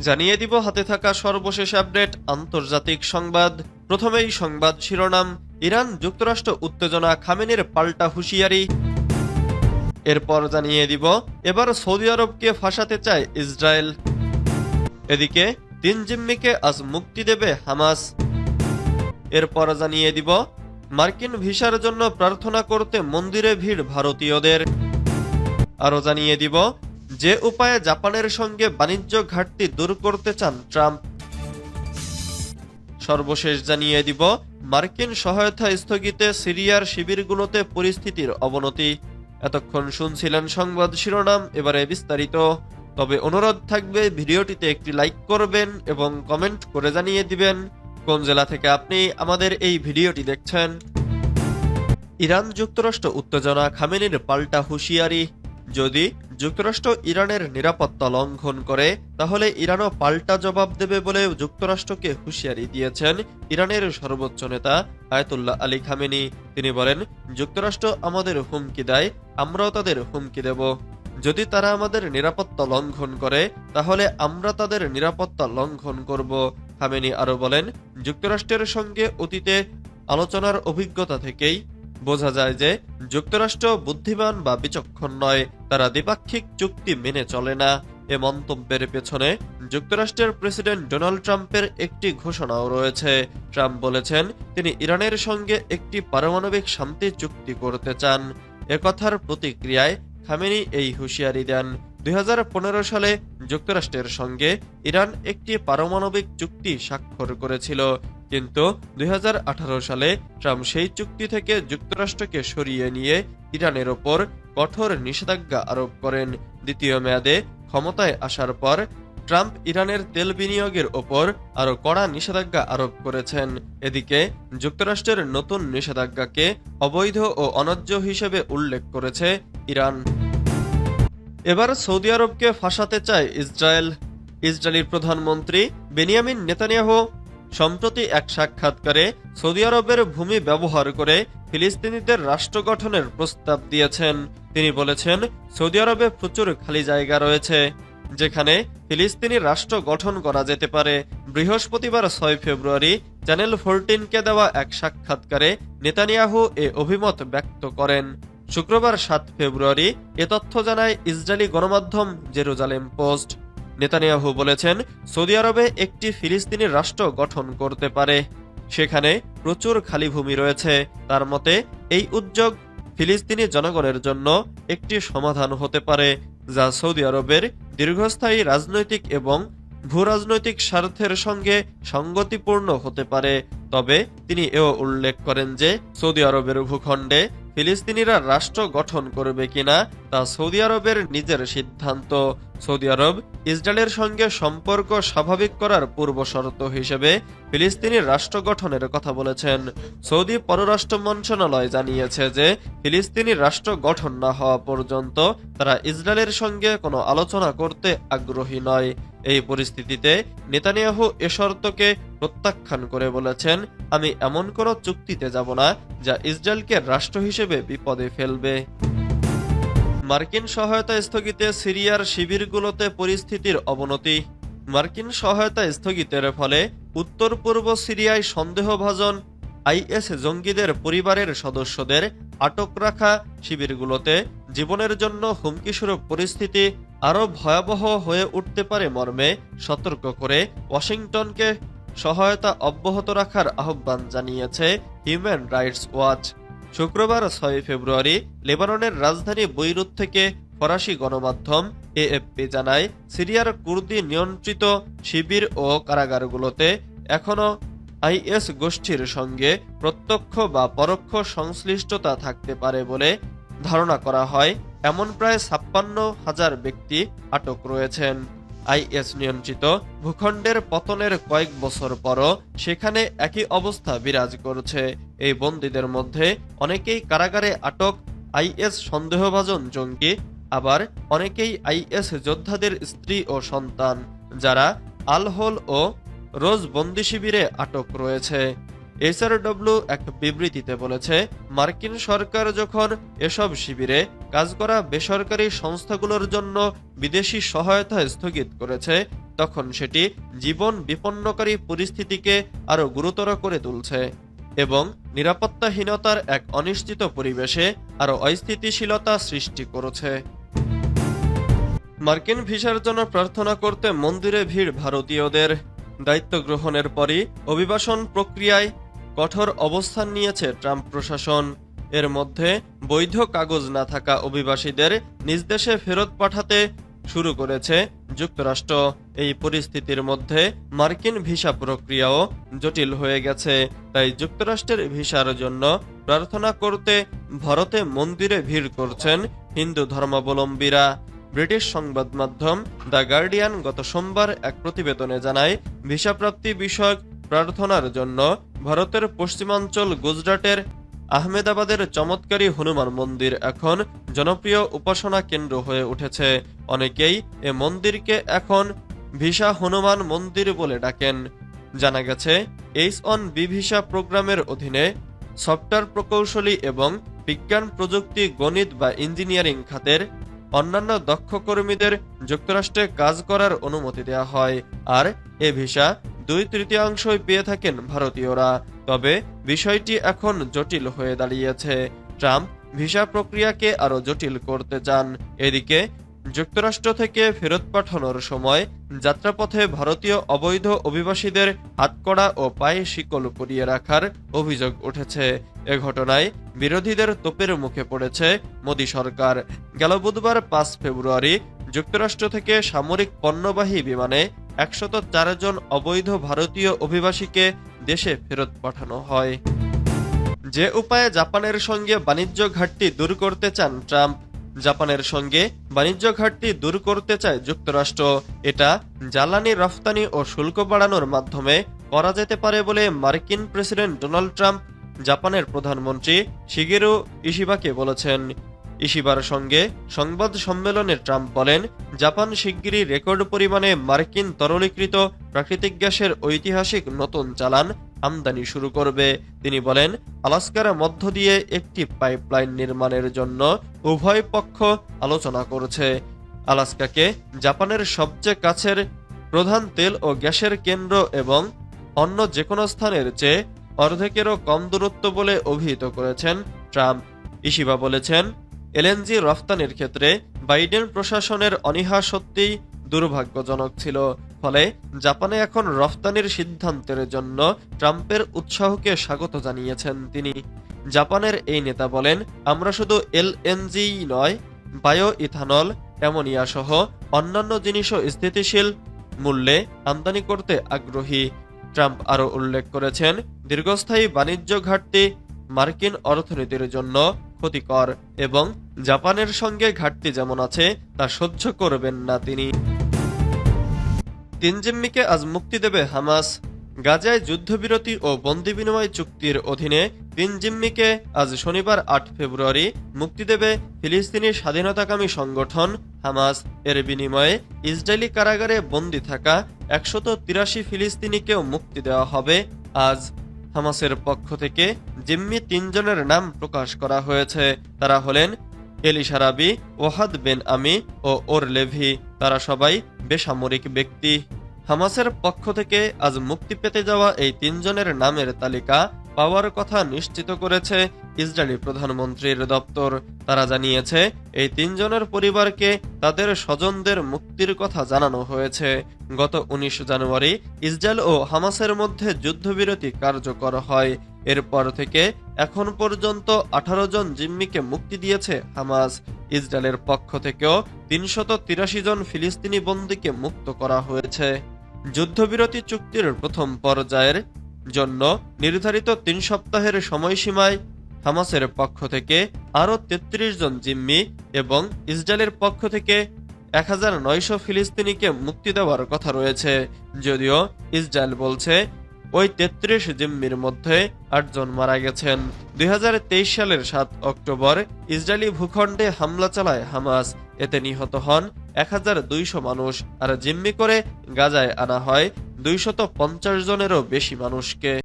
জানিয়ে দিব, হাতে থাকা সর্বশেষ আপডেট, আন্তর্জাতিক সংবাদ। প্রথমেই সংবাদ শিরোনাম, ইরান যুক্তরাষ্ট্র উত্তেজনা, খামেনের পাল্টা হুঁশিয়ারি। এরপর জানিয়ে দিব, এবার সৌদি আরবকে ফাঁসাতে চায় ইসরায়েল। এদিকে, তিন জিম্মিকে আজ মুক্তি দেবে হামাস। এরপর জানিয়ে দিব, মার্কিন ভিসার জন্য প্রার্থনা করতে মন্দিরে ভিড় ভারতীয়দের। আরও জানিয়ে দিব যে উপায়ে জাপানের সঙ্গে বাণিজ্য ঘাটতি দূর করতে চান ট্রাম্প। সর্বশেষ জানিয়ে দিব, মার্কিন সহায়তা স্থগিতে সিরিয়ার শিবিরগুলোতে পরিস্থিতির অবনতি। এতক্ষণ শুনছিলেন সংবাদ শিরোনাম, এবারে বিস্তারিত। তবে অনুরোধ থাকবে, ভিডিওটিতে একটি লাইক করবেন এবং কমেন্ট করে জানিয়ে দিবেন, কোন জেলা থেকে আপনি আমাদের এই ভিডিওটি দেখছেন। ইরান যুক্তরাষ্ট্র উত্তেজনা, খামেনির পাল্টা হুঁশিয়ারি। যদি যুক্তরাষ্ট্র ইরানের নিরাপত্তা লঙ্ঘন করে, তাহলে ইরানও পাল্টা জবাব দেবে বলে যুক্তরাষ্ট্রকে হুঁশিয়ারি দিয়েছেন ইরানের সর্বোচ্চ নেতা আয়তুল্লাহ আলী খামেনি। তিনি বলেন, যুক্তরাষ্ট্র আমাদের হুমকি দেয়, আমরাও তাদের হুমকি দেব। যদি তারা আমাদের নিরাপত্তা লঙ্ঘন করে, তাহলে আমরা তাদের নিরাপত্তা লঙ্ঘন করব। খামেনি আরও বলেন, যুক্তরাষ্ট্রের সঙ্গে অতীতে আলোচনার অভিজ্ঞতা থেকেই বোঝা যায় যে যুক্তরাষ্ট্র বুদ্ধিমান বা বিচক্ষণ নয়। তারা দ্বিপাক্ষিক চুক্তি মেনে চলে না। এ মন্তব্যের পেছনে যুক্তরাষ্ট্রের প্রেসিডেন্ট ডোনাল্ড ট্রাম্পের একটি ঘোষণাও রয়েছে। ট্রাম্প বলেছেন, তিনি ইরানের সঙ্গে একটি পারমাণবিক শান্তি চুক্তি করতে চান। একথার প্রতিক্রিয়ায় খামেনি এই হুঁশিয়ারি দেন। দুই হাজার পনেরো সালে যুক্তরাষ্ট্রের সঙ্গে ইরান একটি পারমাণবিক চুক্তি স্বাক্ষর করেছিল। কিন্তু দুই হাজার আঠারো সালে ট্রাম্প সেই চুক্তি থেকে যুক্তরাষ্ট্রকে সরিয়ে নিয়ে ইরানের ওপর কঠোর নিষেধাজ্ঞা আরোপ করেন দ্বিতীয় মেয়াদে ক্ষমতায় আসার পর ট্রাম্প ইরানের তেল বিনিয়োগের ওপর আরও কড়া নিষেধাজ্ঞা আরোপ করেছেন। এদিকে যুক্তরাষ্ট্রের নতুন নিষেধাজ্ঞাকে অবৈধ ও অন্যায্য হিসেবে উল্লেখ করেছে ইরান। এবার সৌদি আরবকে ফাঁসাতে চায় ইসরায়েল। ইসরায়েলি প্রধানমন্ত্রী বেনিয়ামিন নেতানিয়াহু সম্প্রতি এক সাক্ষাৎকারে সৌদি আরবের ভূমি ব্যবহার করে ফিলিস্তিনিদের রাষ্ট্র গঠনের প্রস্তাব দিয়েছেন। তিনি বলেছেন, সৌদি আরবে প্রচুর খালি জায়গা রয়েছে, যেখানে ফিলিস্তিনি রাষ্ট্র গঠন করা যেতে পারে। বৃহস্পতিবার ছয় ফেব্রুয়ারি চ্যানেল ফোরটিনকে দেওয়া এক সাক্ষাৎকারে নেতানিয়াহু এ অভিমত ব্যক্ত করেন। শুক্রবার সাত ফেব্রুয়ারি এ তথ্য জানায় ইসরায়েলি গণমাধ্যম জেরুজালেম পোস্ট। নেতানিয়াহু বলেছেন, সৌদি আরবে একটি ফিলিস্তিনি রাষ্ট্র গঠন করতে পারে। সেখানে প্রচুর খালি ভূমি রয়েছে। তার মতে, এই উদ্যোগ ফিলিস্তিনি জনগণের জন্য একটি সমাধান হতে পারে, যা সৌদি আরবের দীর্ঘস্থায়ী রাজনৈতিক এবং ভূরাজনৈতিক স্বার্থের সঙ্গে সঙ্গতিপূর্ণ হতে পারে। তবে তিনি এও উল্লেখ করেন যে, সৌদি আরবের ভূখণ্ডে ফিলিস্তিনিরা রাষ্ট্র গঠন করবে কিনা তা সৌদি আরবের নিজের সিদ্ধান্ত। সৌদি আরব ইসরায়েলের সঙ্গে সম্পর্ক স্বাভাবিক করার পূর্ব শর্ত হিসেবে ফিলিস্তিনি রাষ্ট্র গঠনের কথা বলেছেন। সৌদি পররাষ্ট্র মন্ত্রণালয় জানিয়েছে যে ফিলিস্তিনি রাষ্ট্র গঠন না হওয়া পর্যন্ত তারা ইসরায়েলের সঙ্গে কোনো আলোচনা করতে আগ্রহী নয়। এই পরিস্থিতিতে নেতানিয়াহু এ শর্তকে প্রত্যাখ্যান করে বলেছেন, আমি এমন কোনো চুক্তিতে যাব না যা ইসরায়েলকে রাষ্ট্র হিসেবে বিপদে ফেলবে। মার্কিন সহায়তা স্থগিতে সিরিয়ার শিবিরগুলোতে পরিস্থিতির অবনতি। মার্কিন সহায়তা স্থগিতের ফলে উত্তর পূর্ব সিরিয়ায় সন্দেহভাজন আইএস জঙ্গিদের পরিবারের সদস্যদের আটক রাখা শিবিরগুলোতে জীবনের জন্য হুমকিস্বরূপ পরিস্থিতি আরও ভয়াবহ হয়ে উঠতে পারে মর্মে সতর্ক করে ওয়াশিংটনকে সহায়তা অব্যাহত রাখার আহ্বান জানিয়েছে হিউম্যান রাইটস ওয়াচ। শুক্রবার ছয় ফেব্রুয়ারি লেবাননের রাজধানী বৈরুত থেকে ফরাসি গণমাধ্যম এএফপি জানায়, সিরিয়ার কুর্দি নিয়ন্ত্রিত শিবির ও কারাগারগুলোতে এখনও আইএস গোষ্ঠীর সঙ্গে প্রত্যক্ষ বা পরোক্ষ সংশ্লিষ্টতা থাকতে পারে বলে ধারণা করা হয়। এমন প্রায় ছাপ্পান্ন হাজার ব্যক্তি আটক রয়েছেন। আইএস নিয়ন্ত্রিত ভূখণ্ডের পতনের কয়েক বছর পরও সেখানে একই অবস্থা বিরাজ করছে। এই বন্দীদের মধ্যে অনেকেই কারাগারে আটক, আইএস সন্দেহভাজন জঙ্গি, আবার অনেকেই আইএস যোদ্ধাদের স্ত্রী ও সন্তান, যারা আলহোল ও রোজ বন্দি শিবিরে আটক রয়েছে। এসআরডব্লিউ এক বিবৃতিতে বলেছে, মার্কিন সরকার যখন এসব শিবিরে কাজ করা বেসরকারি সংস্থাগুলোর জন্য বিদেশি সহায়তা স্থগিত করেছে, তখন সেটি জীবন বিপন্নকারী পরিস্থিতিকে আরও গুরুতর করে তুলছে এবং নিরাপত্তাহীনতার এক অনিশ্চিত পরিবেশে আরও অস্থিতিশীলতা সৃষ্টি করেছে। মার্কিন ভিসার জন্য প্রার্থনা করতে মন্দিরে ভিড় ভারতীয়দের। দায়িত্ব গ্রহণের পরই অভিবাসন প্রক্রিয়ায় কঠোর অবস্থান নিয়েছে ট্রাম্প প্রশাসন। এর মধ্যে বৈধ কাগজ না থাকা অভিবাসীদের নিজ দেশে ফেরত পাঠাতে শুরু করেছে যুক্তরাষ্ট্র। এই পরিস্থিতির মধ্যে মার্কিন ভিসা প্রক্রিয়াও জটিল হয়ে গেছে, তাই যুক্তরাষ্ট্রের ভিসার জন্য প্রার্থনা করতে ভারতে মন্দিরে ভিড় করছেন হিন্দু ধর্মাবলম্বীরা। ব্রিটিশ সংবাদ মাধ্যম দ্য গার্ডিয়ান গত সোমবার এক প্রতিবেদনে জানায় ভিসা প্রাপ্তি বিষয়ক প্রার্থনার জন্য ভারতের পশ্চিমাঞ্চল গুজরাটের আহমেদাবাদের চমৎকারী হনুমান মন্দির এখন জনপ্রিয় উপাসনা কেন্দ্র হয়ে উঠেছে। অনেকেই এ মন্দিরকে এখন ভিসা হনুমান মন্দির বলে ডাকেন। জানা গেছে এইচ অন বি ভিসা প্রোগ্রামের অধীনে সফটওয়্যার প্রকৌশলী এবং বিজ্ঞান প্রযুক্তি, গণিত বা ইঞ্জিনিয়ারিং খাতের অন্যান্য দক্ষ কর্মীদের যুক্তরাষ্ট্রে কাজ করার অনুমতি দেওয়া হয়। আর এ ভিসা দুই তৃতীয়াংশই পেয়ে থাকেন ভারতীয়রা। তবে বিষয়টি এখন জটিল হয়ে দাঁড়িয়েছে। ট্রাম্প ভিসা প্রক্রিয়াকে আরও জটিল করতে চান। এদিকে, যুক্তরাষ্ট্র থেকে ফেরত পাঠানোর সময় যাত্রাপথে ভারতীয় অবৈধ অভিবাসীদের হাতকড়া ও পায়ে শিকল পরিয়ে রাখার অভিযোগ উঠেছে। এ ঘটনায় বিরোধীদের তোপের মুখে পড়েছে মোদী সরকার। গেল বুধবার পাঁচ ফেব্রুয়ারি যুক্তরাষ্ট্র থেকে সামরিক পণ্যবাহী বিমানে একশত জন অবৈধ ভারতীয় অভিবাসীকে দেশে ফেরত পাঠানো হয়। যে উপায়ে জাপানের সঙ্গে বাণিজ্য ঘাটতি দূর করতে চান ট্রাম্প, জাপানের সঙ্গে বাণিজ্য ঘাটতি দূর করতে চায় যুক্তরাষ্ট্র। এটা জ্বালানি, রফতানি ও শুল্ক বাড়ানোর মাধ্যমে করা যেতে পারে বলে মার্কিন প্রেসিডেন্ট ডোনাল্ড ট্রাম্প, জাপানের প্রধানমন্ত্রী শিগেরু ইশিবাকে বলেছেন। ইশিবার সঙ্গে সংবাদ সম্মেলনে ট্রাম্প বলেন, জাপান শিগগিরই রেকর্ড পরিমাণে মার্কিন তরলীকৃত প্রাকৃতিক গ্যাসের ঐতিহাসিক নতুন চালান আমদানি শুরু করবে। তিনি বলেন, আলাস্কার মধ্য দিয়ে একটি পাইপলাইন নির্মাণের জন্য উভয় পক্ষ আলোচনা করছে। আলাস্কাকে জাপানের সবচেয়ে কাছের প্রধান তেল ও গ্যাসের কেন্দ্র এবং অন্য যে কোনো স্থানের চেয়ে অর্ধেকেরও কম দূরত্ব বলে অভিহিত করেছেন ট্রাম্প। ইশিবা বলেছেন এলএনজি রফতানির ক্ষেত্রে বাইডেন প্রশাসনের অনীহা সত্যিই দুর্ভাগ্যজনক ছিল। ফলে জাপানে এখন রফতানির সিদ্ধান্তের জন্য ট্রাম্পের উৎসাহকে স্বাগত জানিয়েছেন তিনি। জাপানের এই নেতা বলেন, আমরা শুধু এলএনজি নয় বায়ো ইথানল অ্যামোনিয়া সহ অন্যান্য জিনিসও স্থিতিশীল মূল্যে আমদানি করতে আগ্রহী। ট্রাম্প আরও উল্লেখ করেছেন, দীর্ঘস্থায়ী বাণিজ্য ঘাটতি মার্কিন অর্থনীতির জন্য ক্ষতিকর এবং জাপানের সঙ্গে ঘাটতি যেমন আছে, তা সহ্য করবেন না তিনি। তিন জিম্মিকে আজ মুক্তি দেবে হামাস। গাজায় যুদ্ধবিরতি ও বন্দি বিনিময় চুক্তির অধীনে তিন জিম্মিকে আজ শনিবার আট ফেব্রুয়ারি মুক্তি দেবে ফিলিস্তিনি স্বাধীনতাকামী সংগঠন হামাস। এর বিনিময়ে ইসরায়েলি কারাগারে বন্দি থাকা একশত তিরাশি ফিলিস্তিনিকেও মুক্তি দেওয়া হবে আজ। হামাসের পক্ষ থেকে জিম্মি তিনজনের নাম প্রকাশ করা হয়েছে। তারা হলেন এলিসারাবি ওহাদ বেন আমি ও ওর লেভি। তারা সবাই বেসামরিক ব্যক্তি। হামাসের পক্ষ থেকে আজ মুক্তি পেতে যাওয়া এই তিনজনের নামের তালিকা পাওয়ার কথা নিশ্চিত করেছে ইসরায়েলি প্রধানমন্ত্রীর দপ্তর। তারা জানিয়েছে, এই তিনজনের পরিবারকে তাদের স্বজনদের মুক্তির কথা জানানো হয়েছে। গত উনিশ জানুয়ারি ইসরায়েল ও হামাসের মধ্যে যুদ্ধবিরতি কার্যকর হয়। এরপর থেকে এখন পর্যন্ত আঠারো জন জিম্মিকে মুক্তি দিয়েছে হামাস। ইসরায়েলের পক্ষ থেকেও তিনশত তিরাশি জন ফিলিস্তিনি বন্দীকে মুক্ত করা হয়েছে। যুদ্ধবিরতি চুক্তির প্রথম পর্যায়ের জন্য নির্ধারিত তিন সপ্তাহের সময়সীমায় হামাসের পক্ষ থেকে আরও তেত্রিশ জন জিম্মি এবং ইসরায়েলের পক্ষ থেকে এক হাজার নয়শো ফিলিস্তিনিকে মুক্তি দেওয়ার কথা রয়েছে। যদিও ইসরায়েল বলছে, ওই তেত্রিশ জিম্মির মধ্যে আটজন মারা গেছেন। দুই হাজার তেইশ সালের সাত অক্টোবর ইসরায়েলি ভূখণ্ডে হামলা চালায় হামাস। এতে নিহত হন এক হাজার দুইশ মানুষ। আর জিম্মি করে গাজায় আনা হয় দুইশত পঞ্চাশ জনেরও বেশি মানুষকে